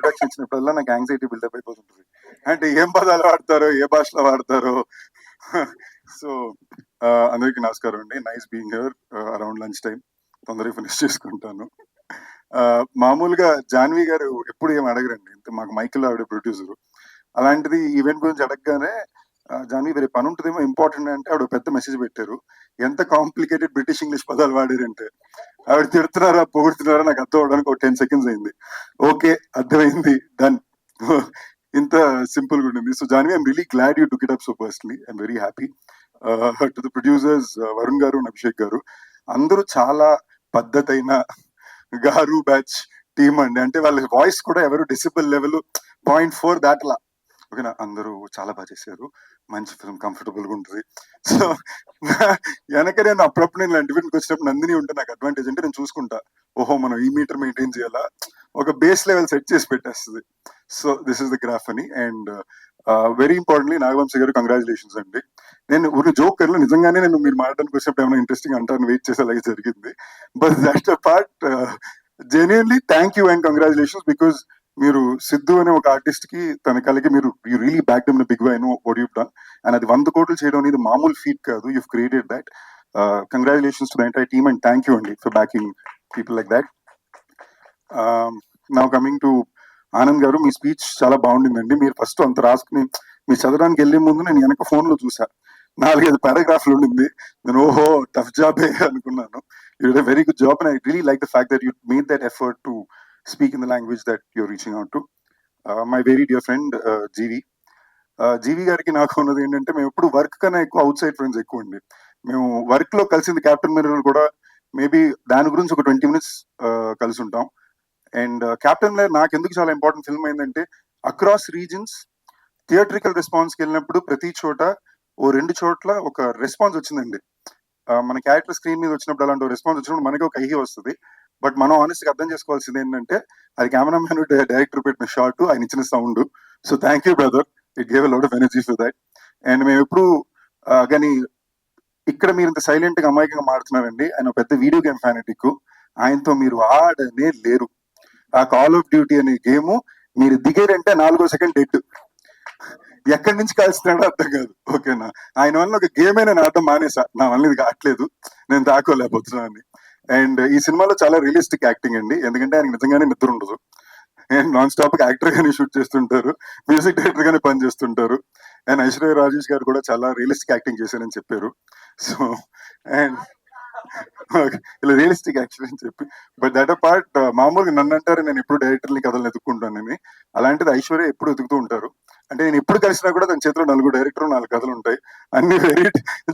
Introduction ఇచ్చినప్పుడల్లా నాకు anxiety buildup అయిపోతుంటుంది. అంటే ఏం పదాలు వాడతారో ఏ భాషలో వాడతారో. సో అందరికీ నమస్కారం అండి. Nice being here around lunch time తొందరగా ఫినిష్ చేసుకుంటాను. మామూలుగా జాన్వి గారు ఎప్పుడు ఏం అడగరండి? ఇంత మాకు మైకిల్ ఆవిడ ప్రొడ్యూసర్ అలాంటిది ఈవెంట్ గురించి అడగగానే జాన్వి వేరే పని ఉంటుందేమో ఇంపార్టెంట్ అంటే ఆవిడ పెద్ద మెసేజ్ పెట్టారు. ఎంత కాంప్లికేటెడ్ బ్రిటిష్ ఇంగ్లీష్ పదాలు వాడారంటే. ఆవిడ తిడుతున్నారా పొగుడుతున్నారా నాకు అర్థం అవడానికి ఒక టెన్ సెకండ్స్ అయింది. ఓకే అర్థమైంది డన్ ఇంత సింపుల్గా ఉండింది. So Janhvi I'm really glad you took it up so personally I'm very happy to the producers Varun garu Abhishek garu. అందరూ చాలా పద్ధతైన గారు బ్యాచ్ టీమ్ అండి. అంటే వాళ్ళ వాయిస్ కూడా ఎవరు డిసిబుల్ లెవెల్ పాయింట్ ఫోర్ దాటలా. ఓకేనా అందరూ చాలా బాగా చేశారు. మంచి ఫిల్మ్ కంఫర్టబుల్గా ఉంటుంది. సో వెనక నేను అప్పుడప్పుడు నేను ఇలాంటి ఈవెంట్కి వచ్చినప్పుడు నందిని ఉంటే నాకు అడ్వాంటేజ్ అంటే నేను చూసుకుంటా. ఓహో మనం ఈ మీటర్ మెయింటైన్ చేయాలా? ఒక బేస్ లెవెల్ సెట్ చేసి పెట్టేస్తుంది. So this is the graph అని and very importantly Nagavamsi garu congratulations అండి. నేను ఒక జోక్లో నిజంగానే నేను మీరు మాట్లాడడానికి వచ్చినప్పుడు ఏమైనా ఇంట్రెస్టింగ్ అంటారని వెయిట్ చేసే అలాగే జరిగింది. But that part genuinely thank you and congratulations because మీరు సిద్ధు అనే ఒక ఆర్టిస్ట్కి తన కలిగి మీరు you really back them big why know what you done and అది వంద కోట్లు చేయడం అనేది మామూలు ఫీట్ కాదు. You created that congratulations to the entire team and thank you అండి for backing people like that నా కమింగ్ టు ఆనంద్ గారు మీ స్పీచ్ చాలా బాగుండిందండి. మీరు ఫస్ట్ అంత రాసుకుని మీరు చదవడానికి వెళ్ళే ముందు నేను వెనక ఫోన్లో చూసా. నాలుగైదు పారాగ్రాఫ్లు ఉండింది. నేను ఓహో టఫ్ జాబే అనుకున్నాను. You very good job and I really like the fact that you made that effort to speak in the language that your reaching out to my very dear friend GV GV గారికి నాకు ఉన్నది ఏంటంటే మేము ఎప్పుడు work కన్నా ఎక్కువ out side friends ఎక్కువ అండి. మేము వర్క్లో కలిసింది క్యాప్టెన్ మిర్రర్ కూడా మేబీ దాని గురించి ఒక ట్వంటీ మినిట్స్ uh, కలిసి ఉంటాం. అండ్ క్యాప్టెన్ మిర్రర్ నాకు ఎందుకు చాలా ఇంపార్టెంట్ ఫిల్మ్ అయిందంటే అక్రాస్ రీజన్స్ థియేట్రికల్ రెస్పాన్స్కి వెళ్ళినప్పుడు ప్రతి చోట ఓ రెండు చోట్ల ఒక రెస్పాన్స్ వచ్చిందండి. Uh, మన క్యారెక్టర్ స్క్రీన్ మీద వచ్చినప్పుడు అలాంటి రెస్పాన్స్ వచ్చినప్పుడు మనకి ఒక ఐహి వస్తుంది. బట్ మనం ఆనెస్ట్ అర్థం చేసుకోవాల్సింది ఏంటంటే అది కెమెరామెన్ డైరెక్టర్ పెట్టిన షార్ట్ ఆయన ఇచ్చిన sound so thank you brother it gave lot of energy for that and మేము ఎప్పుడు కానీ ఇక్కడ మీరు ఇంత సైలెంట్గా అమాయకంగా మారుతున్నారండి. ఆయన ఒక పెద్ద వీడియో గేమ్ ఫ్యానటిక్ ఆయనతో మీరు ఆడనే లేరు. ఆ కాల్ ఆఫ్ డ్యూటీ అనే గేమ్ మీరు దిగారంటే నాలుగో సెకండ్ డెడ్ ఎక్కడి నుంచి కాల్స్తున్నాడో అర్థం కాదు. ఓకేనా ఆయన వల్ల ఒక గేమ్ అయినా నేను ఆడటం మానేసా. నా వల్ల ఇది కావట్లేదు. నేను తాకోలేకపోతున్నాను అండ్ ఈ సినిమాలో చాలా రియలిస్టిక్ యాక్టింగ్ అండి. ఎందుకంటే ఆయనకి నిజంగానే నిద్ర ఉండదు. అండ్ నాన్ స్టాప్ యాక్టర్ గానే షూట్ చేస్తుంటారు. మ్యూజిక్ డైరెక్టర్ గానే పని చేస్తుంటారు. అండ్ ఐశ్వర్య రాజేష్ గారు కూడా చాలా రియలిస్టిక్ యాక్టింగ్ చేశారని చెప్పారు. సో అండ్ ఇలా రియలిస్టిక్ యాక్షన్ అని చెప్పి. బట్ దట్ పార్ట్ మామూలుగా నన్ను అంటారు నేను ఎప్పుడు డైరెక్టర్ని కథలు ఎత్తుకుంటానని అలాంటిది ఐశ్వర్య ఎప్పుడు ఎదుగుతూ ఉంటారు. అంటే నేను ఎప్పుడు కలిసినా కూడా తన చేతిలో నలుగురు డైరెక్టర్ నాలుగు కథలు ఉంటాయి. అన్ని వెరీ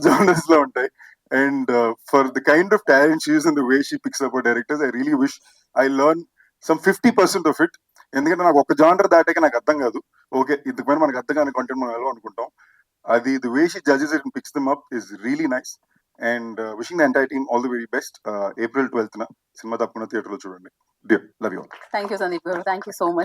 జోనర్స్ లో ఉంటాయి. And for the kind of talent she's in the way she picks up directors I really wish I learn some fifty percent of it ఎందుకంటే నాకు ఒక జానర్ దాటాక నాకు అర్థం కాదు. ఓకే ఇంతకు మనకు అర్థం కాని కంటెంట్ మనం ఎలా అనుకుంటాం? అది the way she judges it picks them up is really nice and wishing the entire team all the very best April twelfth cinema తప్పకుండా థియేటర్లో చూడండి. Dear love you thank you Sandeep garu thank you so much